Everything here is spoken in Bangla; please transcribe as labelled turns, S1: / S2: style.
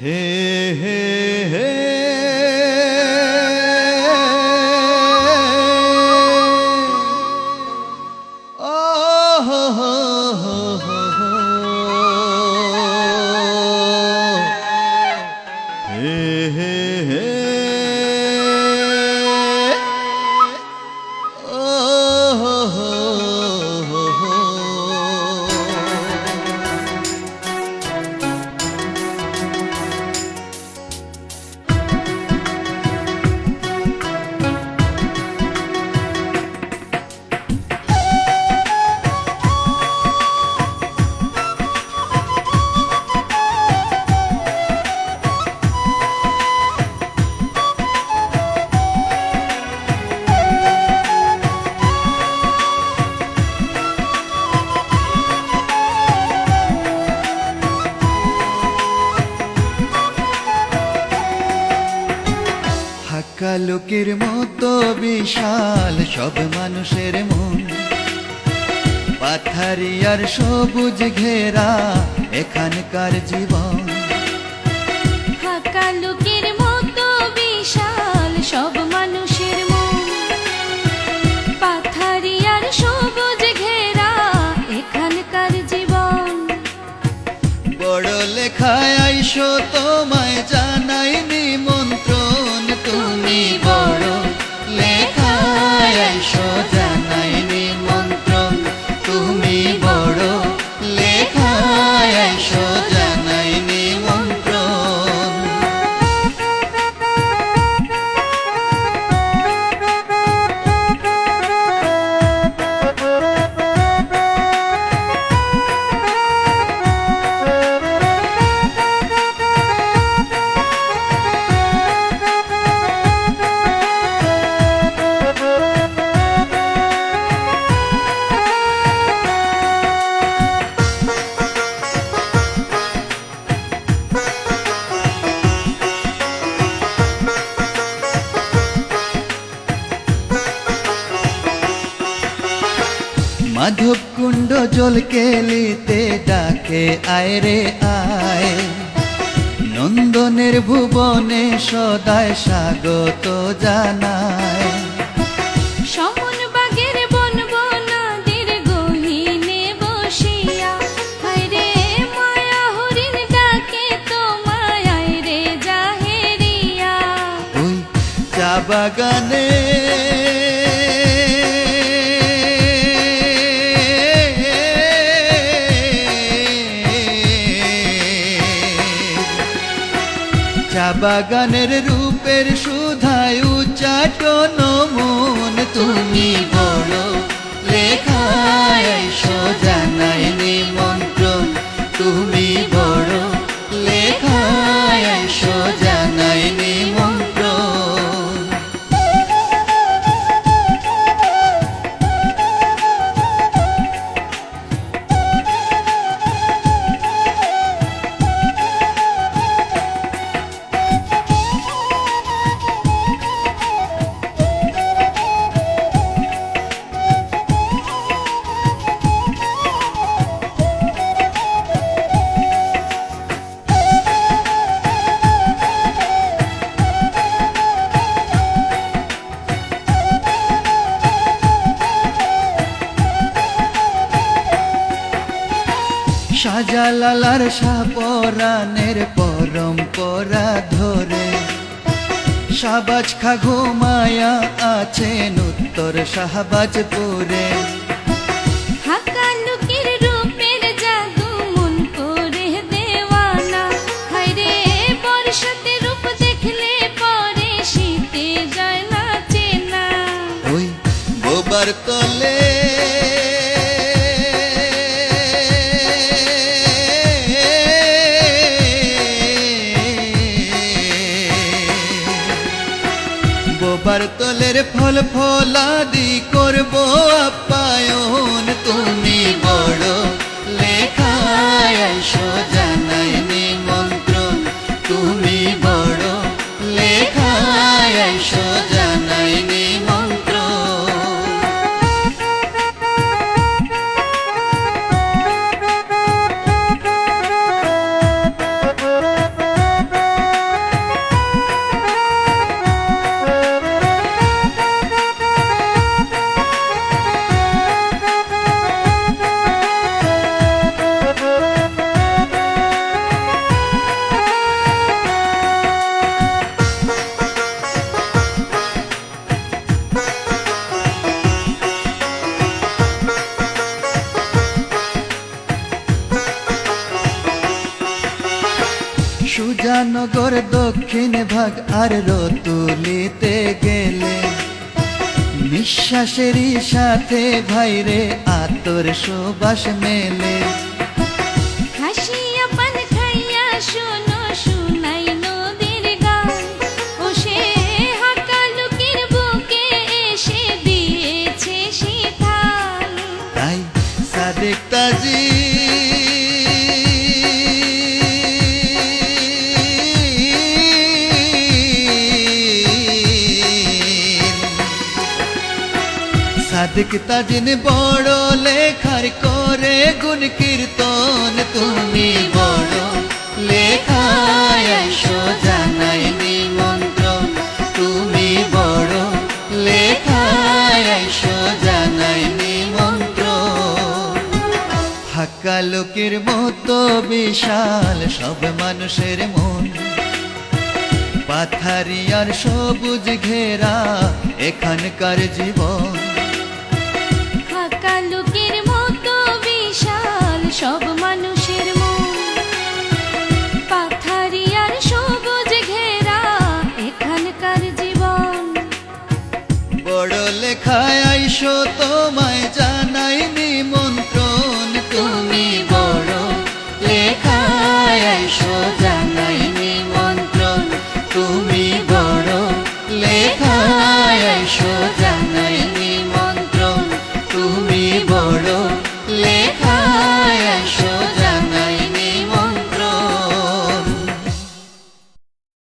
S1: Hey, hey, hey. ফাঁকা মতো বিশাল সব মানুষের মন। পাথারিয়ার সবুজ ঘেরা এখানকার জীবন।
S2: ফাঁকা লোকের মতো বিশাল সব মানুষের মন। পাথারিয়ার সবুজ ঘেরা এখানকার জীবন।
S1: বড় লেখায় আইসো তোমায় মাধব কুণ্ড জল কেলিতে ডাকে আয় রে আয়। নন্দনের ভুবনে সদায় স্বাগত জানায়।
S2: সমন
S1: বাগানের রূপের সুধায় উচ্চাটন মন তুমি বড় লেখায় আইসো সাজালালার সাপরানের পরম্পরা ধরে। সাবাজ খা ঘুমায়া আছেন উত্তর শাহবাজপুরে।
S2: হাকা
S1: বোবার তলের ফল ফলাদি করব আপায়ন তুমি বড় লেখায় আইসো মন্ত্র তুমি বড় সুজানগর দক্ষিণ ভাগ আর রতুলিতে গেলে নিঃশ্বাসেরই সাথে ভাইরে আতর সুবাস মেলে।
S2: হাসিয়া পান খাইয়া শোনো শুনাই নদীর গান। ও সে বুকে এসে দিয়েছে শীতাল
S1: তাই সাদেক তাজি সাদেক তাজিন বড় লেখার করে গুণ কীর্তন তুমি বড় লেখায় জানাই নিমন্ত্রণ তুমি বড় লেখায় জানাই নিমন্ত্রণ ফাঁকা লোকের মতো বিশাল সব মানুষের মন পাথারিয়ার সবুজ ঘেরা এখানকার জীবন
S2: লুকির মতো বিশাল, সব মানুষের মন। পাথারিয়ার সবুজ ঘেরা এখানকার জীবন।
S1: বড় লেখায় আইসো তোমায় জানাই